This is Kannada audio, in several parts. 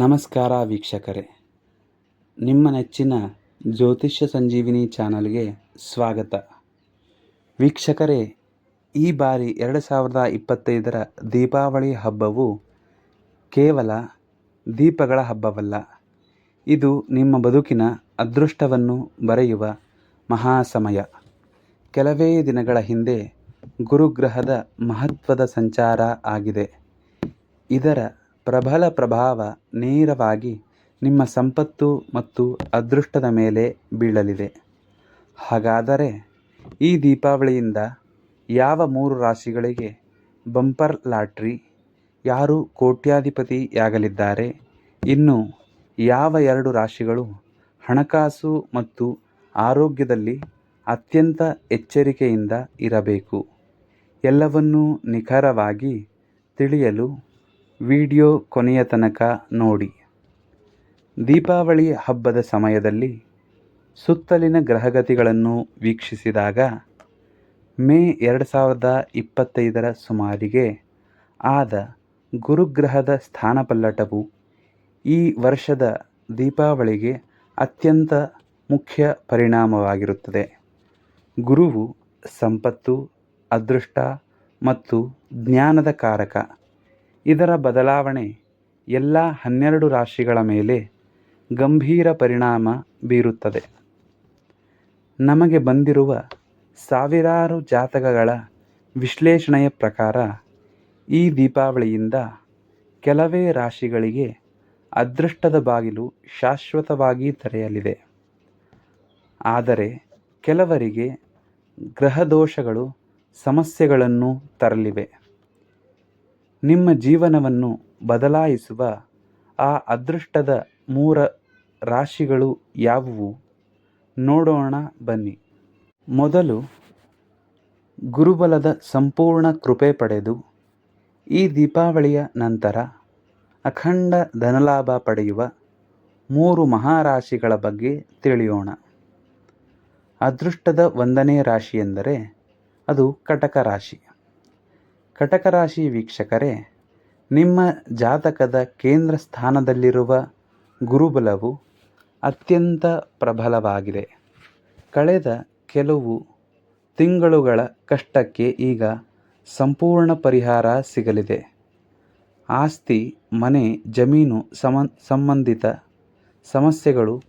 ನಮಸ್ಕಾರ ವೀಕ್ಷಕರೇ. ನಿಮ್ಮ ನೆಚ್ಚಿನ ಜ್ಯೋತಿಷ್ಯ ಸಂಜೀವಿನಿ ಚಾನಲ್ಗೆ ಸ್ವಾಗತ. ವೀಕ್ಷಕರೇ, ಈ ಬಾರಿ ಎರಡು ಸಾವಿರದ ಇಪ್ಪತ್ತೈದರ ದೀಪಾವಳಿ ಹಬ್ಬವು ಕೇವಲ ದೀಪಗಳ ಹಬ್ಬವಲ್ಲ, ಇದು ನಿಮ್ಮ ಬದುಕಿನ ಅದೃಷ್ಟವನ್ನು ಬರೆಯುವ ಮಹಾ ಸಮಯ ಕೆಲವೇ ದಿನಗಳ ಹಿಂದೆ ಗುರುಗ್ರಹದ ಮಹತ್ವದ ಸಂಚಾರ ಆಗಿದೆ. ಇದರ ಪ್ರಬಲ ಪ್ರಭಾವ ನೇರವಾಗಿ ನಿಮ್ಮ ಸಂಪತ್ತು ಮತ್ತು ಅದೃಷ್ಟದ ಮೇಲೆ ಬೀಳಲಿದೆ. ಹಾಗಾದರೆ ಈ ದೀಪಾವಳಿಯಿಂದ ಯಾವ ಮೂರು ರಾಶಿಗಳಿಗೆ ಬಂಪರ್ ಲಾಟ್ರಿ, ಯಾರು ಕೋಟ್ಯಾಧಿಪತಿಯಾಗಲಿದ್ದಾರೆ, ಇನ್ನು ಯಾವ ಎರಡು ರಾಶಿಗಳು ಹಣಕಾಸು ಮತ್ತು ಆರೋಗ್ಯದಲ್ಲಿ ಅತ್ಯಂತ ಎಚ್ಚರಿಕೆಯಿಂದ ಇರಬೇಕು, ಎಲ್ಲವನ್ನೂ ನಿಖರವಾಗಿ ತಿಳಿಯಲು ವಿಡಿಯೋ ಕೊನೆಯ ತನಕ ನೋಡಿ. ದೀಪಾವಳಿ ಹಬ್ಬದ ಸಮಯದಲ್ಲಿ ಸುತ್ತಲಿನ ಗ್ರಹಗತಿಗಳನ್ನು ವೀಕ್ಷಿಸಿದಾಗ ಮೇ ಎರಡು ಸಾವಿರದ ಇಪ್ಪತ್ತೈದರ ಸುಮಾರಿಗೆ ಆದ ಗುರುಗ್ರಹದ ಸ್ಥಾನಪಲ್ಲಟವು ಈ ವರ್ಷದ ದೀಪಾವಳಿಗೆ ಅತ್ಯಂತ ಮುಖ್ಯ ಪರಿಣಾಮವಾಗಿರುತ್ತದೆ. ಗುರುವು ಸಂಪತ್ತು, ಅದೃಷ್ಟ ಮತ್ತು ಜ್ಞಾನದ ಕಾರಕ. ಇದರ ಬದಲಾವಣೆ ಎಲ್ಲ ಹನ್ನೆರಡು ರಾಶಿಗಳ ಮೇಲೆ ಗಂಭೀರ ಪರಿಣಾಮ ಬೀರುತ್ತದೆ. ನಮಗೆ ಬಂದಿರುವ ಸಾವಿರಾರು ಜಾತಕಗಳ ವಿಶ್ಲೇಷಣೆಯ ಪ್ರಕಾರ ಈ ದೀಪಾವಳಿಯಿಂದ ಕೆಲವೇ ರಾಶಿಗಳಿಗೆ ಅದೃಷ್ಟದ ಬಾಗಿಲು ಶಾಶ್ವತವಾಗಿ ತೆರೆಯಲಿದೆ. ಆದರೆ ಕೆಲವರಿಗೆ ಗ್ರಹದೋಷಗಳು ಸಮಸ್ಯೆಗಳನ್ನು ತರಲಿವೆ. ನಿಮ್ಮ ಜೀವನವನ್ನು ಬದಲಾಯಿಸುವ ಆ ಅದೃಷ್ಟದ ಮೂರ ರಾಶಿಗಳು ಯಾವುವು? ನೋಡೋಣ, ಬನ್ನಿ. ಮೊದಲು ಗುರುಬಲದ ಸಂಪೂರ್ಣ ಕೃಪೆ ಪಡೆದು, ಈ ದೀಪಾವಳಿಯ ನಂತರ ಅಖಂಡ ಧನಲಾಭ ಪಡೆಯುವ ಮೂರು ಮಹಾರಾಶಿಗಳ ಬಗ್ಗೆ ತಿಳಿಯೋಣ. ಅದೃಷ್ಟದ ಒಂದನೇ ರಾಶಿ ಎಂದರೆ ಅದು ಕಟಕ ರಾಶಿ. ಕಟಕ ರಾಶಿ ವೀಕ್ಷಕರೇ, ನಿಮ್ಮ ಜಾತಕದ ಕೇಂದ್ರ ಸ್ಥಾನದಲ್ಲಿರುವ ಗುರುಬಲವು ಅತ್ಯಂತ ಪ್ರಬಲವಾಗಿದೆ. ಕಳೆದ ಕೆಲವು ತಿಂಗಳುಗಳ ಕಷ್ಟಕ್ಕೆ ಈಗ ಸಂಪೂರ್ಣ ಪರಿಹಾರ ಸಿಗಲಿದೆ. ಆಸ್ತಿ, ಮನೆ, ಜಮೀನು ಸಮ, ಸಂಬಂಧಿತ ಸಮಸ್ಯೆಗಳು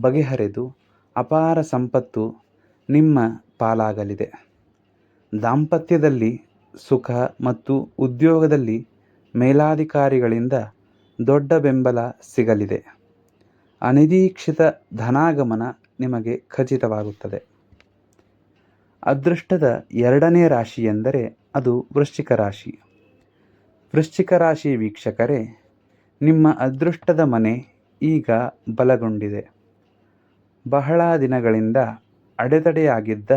ಬಗೆಹರಿದು ಅಪಾರ ಸಂಪತ್ತು ನಿಮ್ಮ ಪಾಲಾಗಲಿದೆ. ದಾಂಪತ್ಯದಲ್ಲಿ ಸುಖ ಮತ್ತು ಉದ್ಯೋಗದಲ್ಲಿ ಮೇಲಾಧಿಕಾರಿಗಳಿಂದ ದೊಡ್ಡ ಬೆಂಬಲ ಸಿಗಲಿದೆ. ಅನಿರೀಕ್ಷಿತ ಧನಾಗಮನ ನಿಮಗೆ ಖಚಿತವಾಗುತ್ತದೆ. ಅದೃಷ್ಟದ ಎರಡನೇ ರಾಶಿ ಎಂದರೆ ಅದು ವೃಶ್ಚಿಕ ರಾಶಿ. ವೃಶ್ಚಿಕ ರಾಶಿ ವೀಕ್ಷಕರೇ, ನಿಮ್ಮ ಅದೃಷ್ಟದ ಮನೆ ಈಗ ಬಲಗೊಂಡಿದೆ. ಬಹಳ ದಿನಗಳಿಂದ ಅಡೆತಡೆಯಾಗಿದ್ದ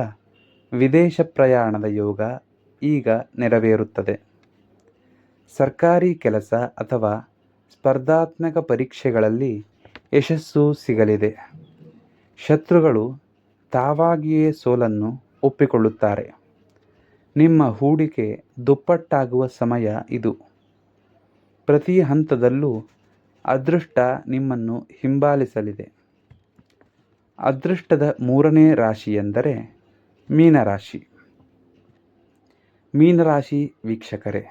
ವಿದೇಶ ಪ್ರಯಾಣದ ಯೋಗ ಈಗ ನೆರವೇರುತ್ತದೆ. ಸರ್ಕಾರಿ ಕೆಲಸ ಅಥವಾ ಸ್ಪರ್ಧಾತ್ಮಕ ಪರೀಕ್ಷೆಗಳಲ್ಲಿ ಯಶಸ್ಸು ಸಿಗಲಿದೆ. ಶತ್ರುಗಳು ತಾವಾಗಿಯೇ ಸೋಲನ್ನು ಒಪ್ಪಿಕೊಳ್ಳುತ್ತಾರೆ. ನಿಮ್ಮ ಹೂಡಿಕೆ ದುಪ್ಪಟ್ಟಾಗುವ ಸಮಯ ಇದು. ಪ್ರತಿ ಹಂತದಲ್ಲೂ ಅದೃಷ್ಟ ನಿಮ್ಮನ್ನು ಹಿಂಬಾಲಿಸಲಿದೆ. ಅದೃಷ್ಟದ ಮೂರನೇ ರಾಶಿ ಎಂದರೆ ಮೀನರಾಶಿ. ಮೀನರಾಶಿ ವೀಕ್ಷಕರೇ,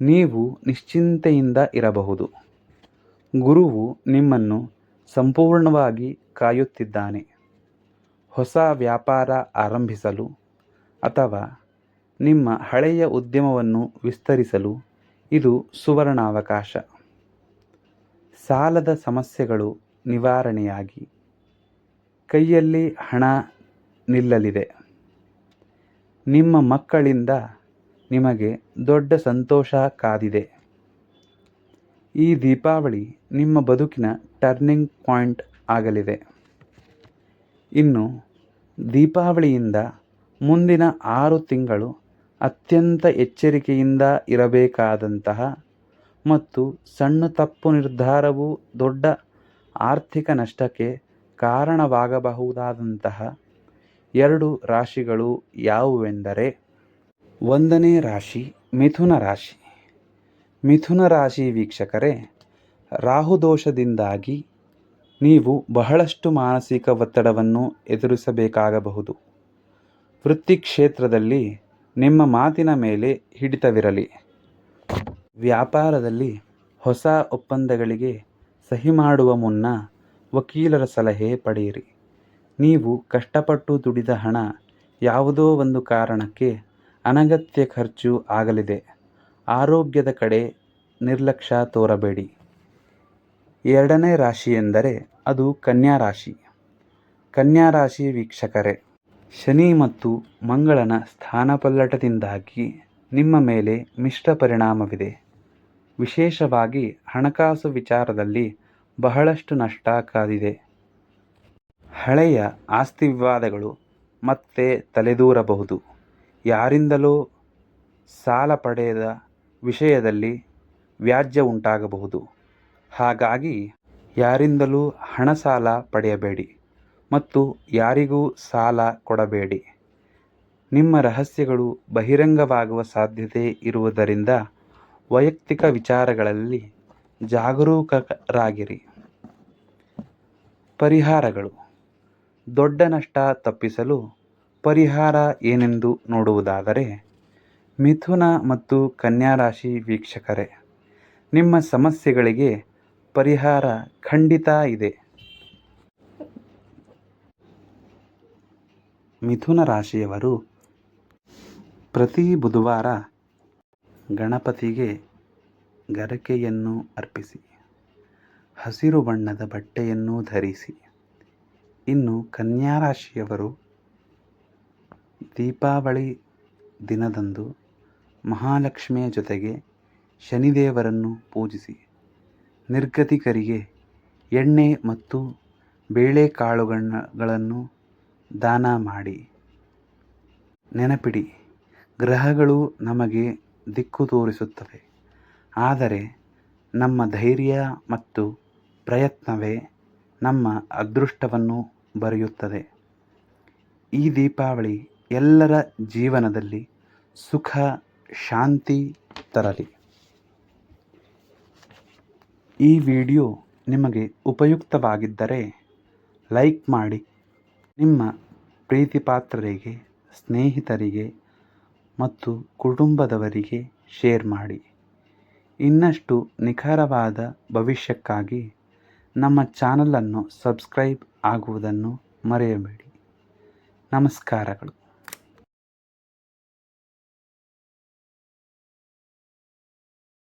ನೀವು ನಿಶ್ಚಿಂತೆಯಿಂದ ಇರಬಹುದು. ಗುರುವು ನಿಮ್ಮನ್ನು ಸಂಪೂರ್ಣವಾಗಿ ಕಾಯುತ್ತಿದ್ದಾನೆ. ಹೊಸ ವ್ಯಾಪಾರ ಆರಂಭಿಸಲು ಅಥವಾ ನಿಮ್ಮ ಹಳೆಯ ಉದ್ಯಮವನ್ನು ವಿಸ್ತರಿಸಲು ಇದು ಸುವರ್ಣಾವಕಾಶ. ಸಾಲದ ಸಮಸ್ಯೆಗಳು ನಿವಾರಣೆಯಾಗಿ ಕೈಯಲ್ಲಿ ಹಣ ನಿಲ್ಲಲಿದೆ. ನಿಮ್ಮ ಮಕ್ಕಳಿಂದ ನಿಮಗೆ ದೊಡ್ಡ ಸಂತೋಷ ಕಾದಿದೆ. ಈ ದೀಪಾವಳಿ ನಿಮ್ಮ ಬದುಕಿನ ಟರ್ನಿಂಗ್ ಪಾಯಿಂಟ್ ಆಗಲಿದೆ. ಇನ್ನು ದೀಪಾವಳಿಯಿಂದ ಮುಂದಿನ ಆರು ತಿಂಗಳು ಅತ್ಯಂತ ಎಚ್ಚರಿಕೆಯಿಂದ ಇರಬೇಕಾದಂತಹ ಮತ್ತು ಸಣ್ಣ ತಪ್ಪು ನಿರ್ಧಾರವು ದೊಡ್ಡ ಆರ್ಥಿಕ ನಷ್ಟಕ್ಕೆ ಕಾರಣವಾಗಬಹುದಾದಂತಹ ಎರಡು ರಾಶಿಗಳು ಯಾವುವೆಂದರೆ ಒಂದನೇ ರಾಶಿ ಮಿಥುನ ರಾಶಿ. ಮಿಥುನ ರಾಶಿ ವೀಕ್ಷಕರೇ ರಾಹುದೋಷದಿಂದಾಗಿ ನೀವು ಬಹಳಷ್ಟು ಮಾನಸಿಕ ಒತ್ತಡವನ್ನು ಎದುರಿಸಬೇಕಾಗಬಹುದು. ವೃತ್ತಿ ಕ್ಷೇತ್ರದಲ್ಲಿ ನಿಮ್ಮ ಮಾತಿನ ಮೇಲೆ ಹಿಡಿತವಿರಲಿ. ವ್ಯಾಪಾರದಲ್ಲಿ ಹೊಸ ಒಪ್ಪಂದಗಳಿಗೆ ಸಹಿ ಮಾಡುವ ಮುನ್ನ ವಕೀಲರ ಸಲಹೆ ಪಡೆಯಿರಿ. ನೀವು ಕಷ್ಟಪಟ್ಟು ದುಡಿದ ಹಣ ಯಾವುದೋ ಒಂದು ಕಾರಣಕ್ಕೆ ಅನಗತ್ಯ ಖರ್ಚು ಆಗಲಿದೆ. ಆರೋಗ್ಯದ ಕಡೆ ನಿರ್ಲಕ್ಷ್ಯ ತೋರಬೇಡಿ. ಎರಡನೇ ರಾಶಿ ಎಂದರೆ ಅದು ಕನ್ಯಾ ರಾಶಿ. ಕನ್ಯಾ ರಾಶಿ ವೀಕ್ಷಕರೇ, ಶನಿ ಮತ್ತು ಮಂಗಳನ ಸ್ಥಾನಪಲ್ಲಟದಿಂದಾಗಿ ನಿಮ್ಮ ಮೇಲೆ ಮಿಶ್ರ ಪರಿಣಾಮವಿದೆ. ವಿಶೇಷವಾಗಿ ಹಣಕಾಸು ವಿಚಾರದಲ್ಲಿ ಬಹಳಷ್ಟು ನಷ್ಟ ಕಾದಿದೆ. ಹಳೆಯ ಆಸ್ತಿ ವಿವಾದಗಳು ಮತ್ತೆ ತಲೆದೂರಬಹುದು. ಯಾರಿಂದಲೋ ಸಾಲ ಪಡೆದ ವಿಷಯದಲ್ಲಿ ವ್ಯಾಜ್ಯ ಉಂಟಾಗಬಹುದು. ಹಾಗಾಗಿ ಯಾರಿಂದಲೂ ಹಣ ಸಾಲ ಪಡೆಯಬೇಡಿ ಮತ್ತು ಯಾರಿಗೂ ಸಾಲ ಕೊಡಬೇಡಿ. ನಿಮ್ಮ ರಹಸ್ಯಗಳು ಬಹಿರಂಗವಾಗುವ ಸಾಧ್ಯತೆ ಇರುವುದರಿಂದ ವೈಯಕ್ತಿಕ ವಿಚಾರಗಳಲ್ಲಿ ಜಾಗರೂಕರಾಗಿರಿ. ಪರಿಹಾರಗಳು. ದೊಡ್ಡ ನಷ್ಟ ತಪ್ಪಿಸಲು ಪರಿಹಾರ ಏನೆಂದು ನೋಡುವುದಾದರೆ ಮಿಥುನ ಮತ್ತು ಕನ್ಯಾ ರಾಶಿ ವೀಕ್ಷಕರೇ, ನಿಮ್ಮ ಸಮಸ್ಯೆಗಳಿಗೆ ಪರಿಹಾರ ಖಂಡಿತ ಇದೆ. ಮಿಥುನ ರಾಶಿಯವರು ಪ್ರತಿ ಬುಧವಾರ ಗಣಪತಿಗೆ ಗರಕೆಯನ್ನು ಅರ್ಪಿಸಿ, ಹಸಿರು ಬಣ್ಣದ ಬಟ್ಟೆಯನ್ನು ಧರಿಸಿ. ಇನ್ನು ಕನ್ಯಾ ರಾಶಿಯವರು ದೀಪಾವಳಿ ದಿನದಂದು ಮಹಾಲಕ್ಷ್ಮಿಯ ಜೊತೆಗೆ ಶನಿದೇವರನ್ನು ಪೂಜಿಸಿ. ನಿರ್ಗತಿಕರಿಗೆ ಎಣ್ಣೆ ಮತ್ತು ಬೇಳೆಕಾಳುಗಳನ್ನು ದಾನ ಮಾಡಿ. ನೆನಪಿಡಿ, ಗ್ರಹಗಳು ನಮಗೆ ದಿಕ್ಕು ತೋರಿಸುತ್ತವೆ. ಆದರೆ ನಮ್ಮ ಧೈರ್ಯ ಮತ್ತು ಪ್ರಯತ್ನವೇ ನಮ್ಮ ಅದೃಷ್ಟವನ್ನು ಬರೆಯುತ್ತದೆ. ಈ ದೀಪಾವಳಿ ಎಲ್ಲರ ಜೀವನದಲ್ಲಿ ಸುಖ, ಶಾಂತಿ ತರಲಿ. ಈ ವಿಡಿಯೋ ನಿಮಗೆ ಉಪಯುಕ್ತವಾಗಿದ್ದರೆ ಲೈಕ್ ಮಾಡಿ. ನಿಮ್ಮ ಪ್ರೀತಿಪಾತ್ರರಿಗೆ, ಸ್ನೇಹಿತರಿಗೆ ಮತ್ತು ಕುಟುಂಬದವರಿಗೆ ಶೇರ್ ಮಾಡಿ. ಇನ್ನಷ್ಟು ನಿಖರವಾದ ಭವಿಷ್ಯಕ್ಕಾಗಿ ನಮ್ಮ ಚಾನಲನ್ನು ಸಬ್ಸ್ಕ್ರೈಬ್ ಆಗುವುದನ್ನು ಮರೆಯಬೇಡಿ. ನಮಸ್ಕಾರಗಳು.